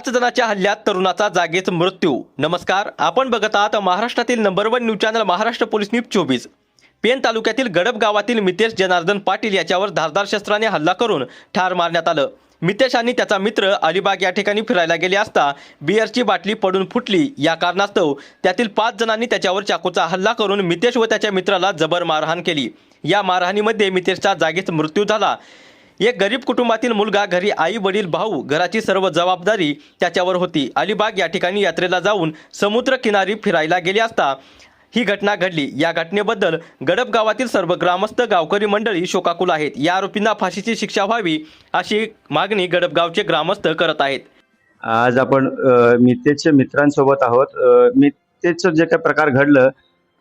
पाच जणांच्या हल्ल्यात तरुणाचा जागेच मृत्यू. नमस्कार आपण बघत आहात महाराष्ट्रातील number one news channel Maharashtra police news चोवीस. पेन तालुक्यातील गडप गावातील मितेश जनार्दन पाटील याच्यावर धारदार शस्त्राने हल्ला करून ठार मारण्यात आलं. मितेश आणि त्याचा मित्र अलिबाग या ठिकाणी फिरायला गेले असता बिअरची बाटली पडून फुटली. या कारणास्तव त्यातील पाच जणांनी त्याच्यावर चाकूचा हल्ला करून मितेश व त्याच्या मित्राला जबर मारहाण केली. या मारहाणीमध्ये मितेशचा जागीच मृत्यू झाला. एक गरीब कुटुंबातील मुलगा घरी आई वडील भाऊ घराची सर्व जबाबदारी त्याच्यावर होती. अलिबाग या ठिकाणी यात्रेला जाऊन समुद्र किनारी फिरायला गेले असता ही घटना घडली. या घटनेबद्दल गडप गावातील सर्व ग्रामस्थ गावकरी मंडळी शोकाकुल आहेत. या आरोपींना फाशीची शिक्षा व्हावी अशी मागणी गडप गावचे ग्रामस्थ करत आहेत. आज आपण अ, मितेशच्या मित्रांसोबत आहोत. अ, मितेशचं जे काही प्रकार घडलं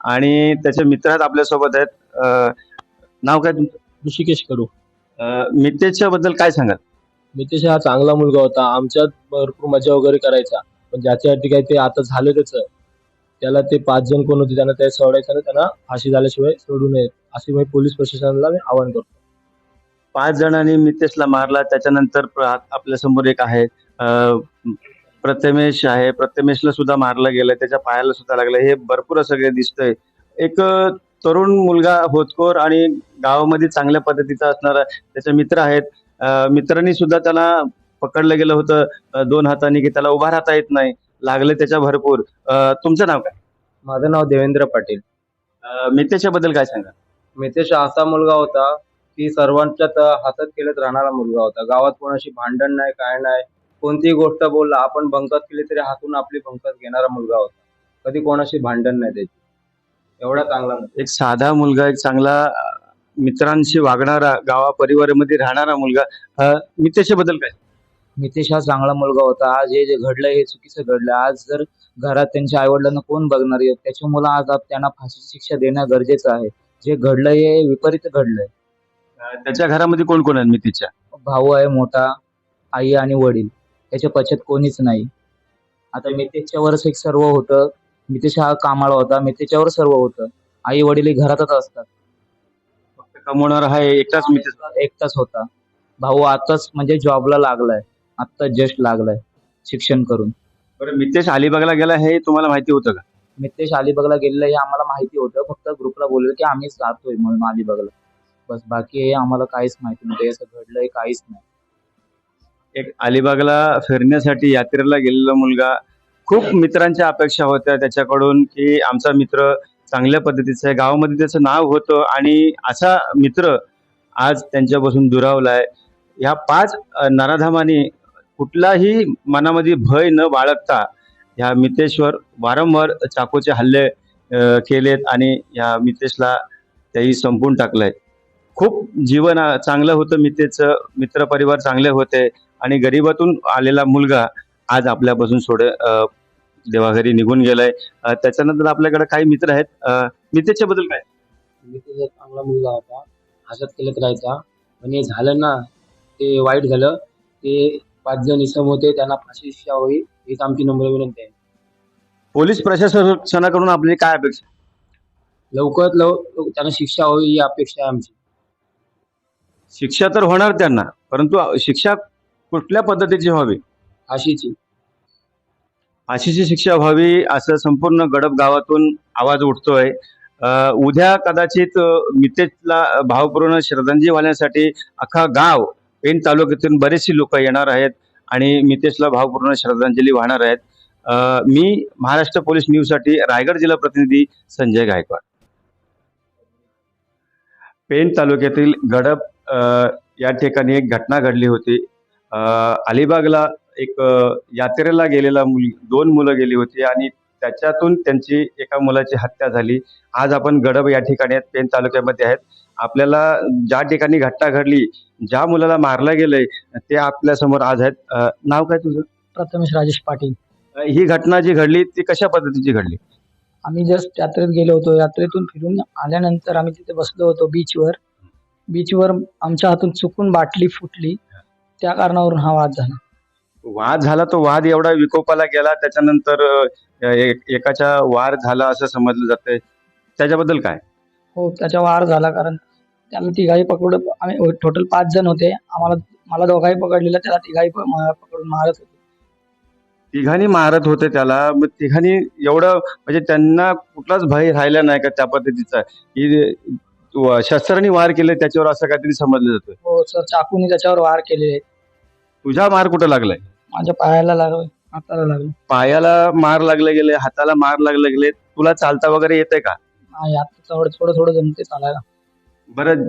आणि त्याचे मित्र आहेत आपल्यासोबत आहेत. नाव काय तुमचं? ऋषिकेश कडू अ, मितेशच्या बद्दल काय सांगाल? नितेश हा चांगला मुलगा होता. आमच्यात भरपूर मजा वगैरे करायचा. पण ज्याच्यासाठी काय ते आता झालं त्याचं त्याला ते पाच जण कोण होते त्यांना ते सोडायचं आणि त्यांना फाशी झाल्याशिवाय सोडू नये असे मी पोलीस प्रशासनाला मी आवाहन करतो. पाच जणांनी मितेशला मारला. त्याच्यानंतर प्र- आपल्यासमोर एक आहे. प्रथमेश आहे. प्रथमेशला सुद्धा मारलं गेलं. त्याच्या पायाला सुद्धा लागलं. हे भरपूर सगळे दिसतंय. एक तरुण मुलगा होतकोर आणि गावामध्ये चांगल्या पद्धतीचा असणारा त्याचे मित्र आहेत. मित्रांनी सुद्धा त्याला पकडलं गेलं होतं. दोन हाताने की त्याला उभा राहता येत नाही. लागले त्याच्या भरपूर. तुमचं नाव काय? माझं नाव देवेंद्र पाटील. अ, मितेशच्या बद्दल काय सांगा? मितेश असा मुलगा होता की सर्वांच्यात हातात केलेत राहणारा मुलगा होता. गावात कोणाशी भांडण नाही काय नाही कोणतीही गोष्ट बोलला आपण बंकत केली तरी हातून आपली बंकत घेणारा मुलगा होता. कधी कोणाशी भांडण नाही त्याची. एवढा चांगला मुलगा. एक साधा मुलगा एक चांगला मित्रांशी वागणारा गावा परिवारामध्ये राहणारा मुलगा अ, मितेशच्या बद्दल काय? नितेश हा चांगला मुलगा होता. आज हे जे घडलंय हे चुकीचं घडलं. आज जर घरात त्यांच्या आईवडिलांना कोण बघणार आहे? त्याच्यामुळे आज आप- त्यांना फाशीची शिक्षा देणं गरजेचं आहे. जे घडलंय हे विपरीत घडलंय. अ, त्याच्या घरामध्ये कोण कोण आहेत मितेशच्या? भाऊ आहे मोठा आई आणि वडील. त्याच्या पश्चात कोणीच नाही. आता मितेशच्यावरच एक सर्व होतं. मितेश हा कामाला होता मितेशच्यावर सर्व होतं. आई वडील घरातच असतात. फक्त कमवणारा हा एकटाच मितेश एकटाच होता. भाऊ आताच म्हणजे जॉबला लागलाय. आत्ता जस्ट लागलाय शिक्षण करून. बरं मितेश अलिबागला गेला हे तुम्हाला माहिती होतं का? मितेश अलिबागला गेलेलं हे आम्हाला माहिती होतं. फक्त ग्रुपला बोललं की आम्ही जातोय म्हणून अलिबागला. बस बाकी हे आम्हाला काहीच माहिती नव्हतं. हे असं घडलंय काहीच नाही. एक अलिबागला फिरण्यासाठी यात्रेला गेलेला मुलगा खूप मित्रांच्या अपेक्षा होत्या त्याच्याकडून की आमचा मित्र चांगल्या पद्धतीचा आहे. गावामध्ये त्याचं नाव होतं आणि असा मित्र आज त्यांच्यापासून दुरावलाय. ह्या पाच अ, नराधामाने कुठलाही मनामध्ये भय न बाळगता ह्या मितेशवर वारंवार चाकूचे हल्ले केलेत आणि ह्या मितेशला त्याही संपून टाकलंय. खूप जीवन चांगलं होतं मितेचं. मित्रपरिवार चांगले होते आणि गरिबातून आलेला मुलगा आज आपल्यापासून सोड देवाघरी निघून गेलाय. अ, त्याच्यानंतर आपल्याकडे काही मित्र आहेत. अ, मितेशच्या बद्दल काय एक चांगला मुलगा होता. हसत खेळत राहायचा पण हे झालं ना ते वाईट झालं. ते पाच जण इसम होते त्यांना फाशी शिक्षा होई हीच आमची नम्र विनंती आहे. पोलीस प्रशासनाकडून आपली काय अपेक्षा? लवकरात लवकर त्यांना शिक्षा होई ही अपेक्षा आहे आमची. शिक्षा तर होणार त्यांना परंतु शिक्षा कुठल्या पद्धतीची व्हावी? फाशीची. फाशीची शिक्षा व्हावी असं संपूर्ण गडप गावातून आवाज उठतोय. उद्या कदाचित मितेशला भावपूर्ण श्रद्धांजली वाहण्यासाठी अख्खा गाव पेण तालुक्यातून बरेचसे लोक येणार आहेत आणि मितेशला भावपूर्ण श्रद्धांजली वाहणार आहेत. मी महाराष्ट्र पोलीस न्यूजसाठी रायगड जिल्हा प्रतिनिधी संजय गायकवाड. पेण तालुक्यातील गडप या ठिकाणी एक घटना घडली होती. अलिबागला एक यात्रेला गेलेला मुल दोन मुलं गेली होती आणि त्याच्यातून त्यांची एका मुलाची हत्या झाली. आज आपण गडब या ठिकाणी आहेत पेन तालुक्यामध्ये आहेत. आपल्याला ज्या ठिकाणी घटना घडली ज्या मुलाला मारलं गेलंय ते आपल्यासमोर आज आहेत. अ, नाव काय तुझं? प्रथमेश राजेश पाटील. अ, ही घटना जी घडली ती कशा पद्धतीची घडली? आम्ही जस्ट यात्रेत गेलो होतो. यात्रेतून फिरून आल्यानंतर आम्ही तिथे बसलो होतो बीचवर. बीचवर आमच्या हातून चुकून बाटली फुटली. त्या कारणावरून हा वाद झाला. वाद झाला तो वाद एवढा विकोपाला गेला त्याच्यानंतर एक- एकाच्या वार झाला असं समजलं जातंय. त्याच्याबद्दल काय? हो त्याच्या वार झाला कारण आम्ही तिघाही पकड आम्ही टोटल पाच जण होते. आम्हाला मला दोघाही पकडलेलं त्याला तिघाही प- म- पकडून मारत होते. तिघांनी मारत होते त्याला. मग तिघांनी एवढं म्हणजे त्यांना कुठलाच भय राहिला नाही का त्या पद्धतीचा? की व- शस्त्रांनी वार केले त्याच्यावर असं काहीतरी समजलं जातं. हो सर चाकूने त्याच्यावर वार आहेत. तुझा मार कुठं लागलाय? माझ्या पायाला लागलं. हाताला लागलं. पायाला मार लागले गेले हाताला मार लागले गेले. तुला चालता वगैरे येते का? नाही आता थोडं थोडं थोडं जमते चालायला. बरं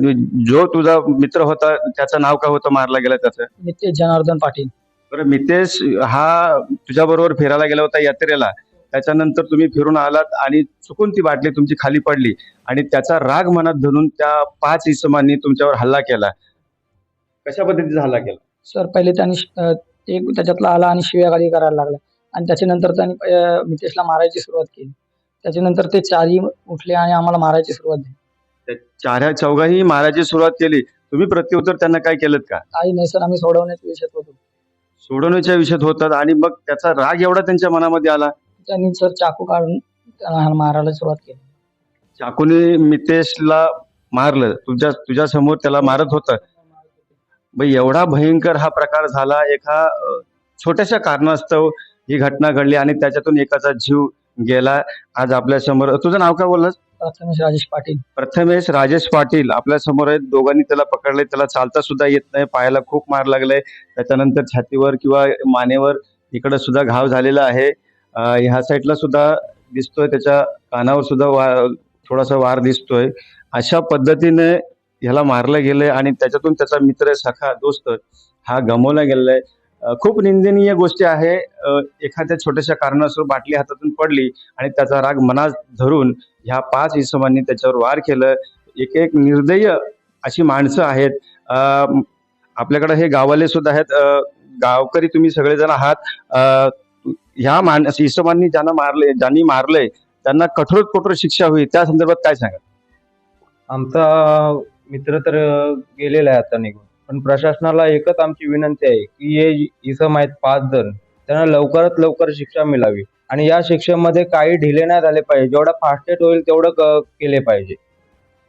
जो तुझा मित्र होता त्याचं नाव काय होतं मारला गेला त्याचं? नितेश जनार्दन पाटील. बरं मितेश हा तुझ्या बरोबर फिरायला गेला होता यात्रेला. त्याच्यानंतर तुम्ही फिरून आलात आणि चुकून ती बाटली तुमची खाली पडली आणि त्याचा राग मनात धरून त्या पाच इसमांनी तुमच्यावर हल्ला केला. कशा पद्धतीचा हल्ला केला? सर पहिले त्यांनी एक त्याच्यातला आला आणि शिव्यागाळी करायला लागला. आणि त्याच्यानंतर त्यांनी मितेशला मारायची सुरुवात केली. त्याच्यानंतर ते चारही उठले आणि आम्हाला मारायची सुरुवात झाली. त्या चार चौघाही मारायची सुरुवात केली. तुम्ही प्रत्युत्तर त्यांना काय केलं का? काही नाही सर आम्ही सोडवण्याच्या विषयात होतो. सोडवण्याच्या विषयात होतात आणि मग त्याचा राग एवढा त्यांच्या मनामध्ये आला? त्यांनी सर चाकू काढून त्यांना मारायला सुरुवात केली. चाकूने मितेशला मारलं. तुझ्या तुझ्या समोर त्याला मारत होतं. मग एवढा भयंकर हा प्रकार झाला एका छोट्याशा कारणास्तव ही घटना घडली आणि त्याच्यातून एकाचा जीव गेला. आज आपल्यासमोर तुझं नाव काय बोललास? प्रथमेश राजेश पाटील. प्रथमेश राजेश पाटील आपल्यासमोर आहेत. दोघांनी त्याला पकडले त्याला चालता सुद्धा येत नाही. पायाला खूप मार लागलाय. त्याच्यानंतर छातीवर किंवा मानेवर इकडे सुद्धा घाव झालेला आहे. ह्या साईडला सुद्धा दिसतोय. त्याच्या कानावर सुद्धा वा थोडासा वार दिसतोय. अशा पद्धतीने ह्याला मारलं गेलंय आणि त्याच्यातून त्याचा मित्र सखा दोस्त हा गमवला गेलेला आहे खूप निंदनीय गोष्टी आहे. एखाद्या छोट्याशा कारणास्तव बाटली हातातून पडली आणि त्याचा राग मनात धरून ह्या पाच इसमांनी त्याच्यावर वार केलं. एक एक निर्दय अशी माणसं आहेत. आपल्याकडे हे गावाले सुद्धा आहेत. गावकरी तुम्ही सगळेजण आहात. ह्या मान इसमांनी ज्यांना मारले ज्यांनी मारले त्यांना कठोर कठोर शिक्षा होईल. त्या संदर्भात काय सांगा आमचा मित्र तर गेलेला आहे आता निघून. पण प्रशासनाला एकच आमची विनंती आहे की हे इसम आहेत पाच जण त्यांना लवकरात लवकर शिक्षा मिळावी. आणि या शिक्षेमध्ये काही ढिले नाही झाले पाहिजे. जेवढा फास्टेस्ट होईल तेवढं क- केले पाहिजे.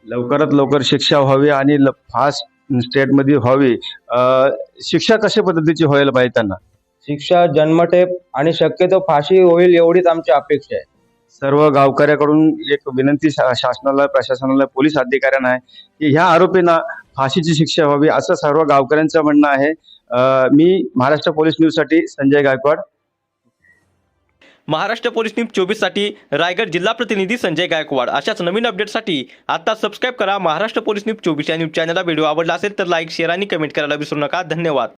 लवकरात लवकर शिक्षा व्हावी आणि फास्ट स्टेटमध्ये व्हावी. अ, शिक्षा कशा पद्धतीची व्हायला पाहिजे त्यांना? शिक्षा जन्मठेप आणि शक्यतो फाशी होईल एवढीच आमची अपेक्षा आहे. सर्व गावकऱ्याकडून एक विनंती शा- शासनाला प्रशासनाला पोलीस अधिकाऱ्यांना आहे की ह्या आरोपींना फाशीची शिक्षा व्हावी असं सर्व गावकऱ्यांचं म्हणणं आहे. मी महाराष्ट्र पोलीस न्यूजसाठी संजय गायकवाड. महाराष्ट्र पोलीस न्यूज चोवीससाठी रायगड जिल्हा प्रतिनिधी संजय गायकवाड. अशाच नवीन अपडेटसाठी आता सबस्क्राईब करा महाराष्ट्र पोलीस न्यूज चोवीस या न्यूज चॅनलला. व्हिडिओ आवडला असेल तर लाईक शेअर आणि कमेंट करायला विसरू नका. धन्यवाद.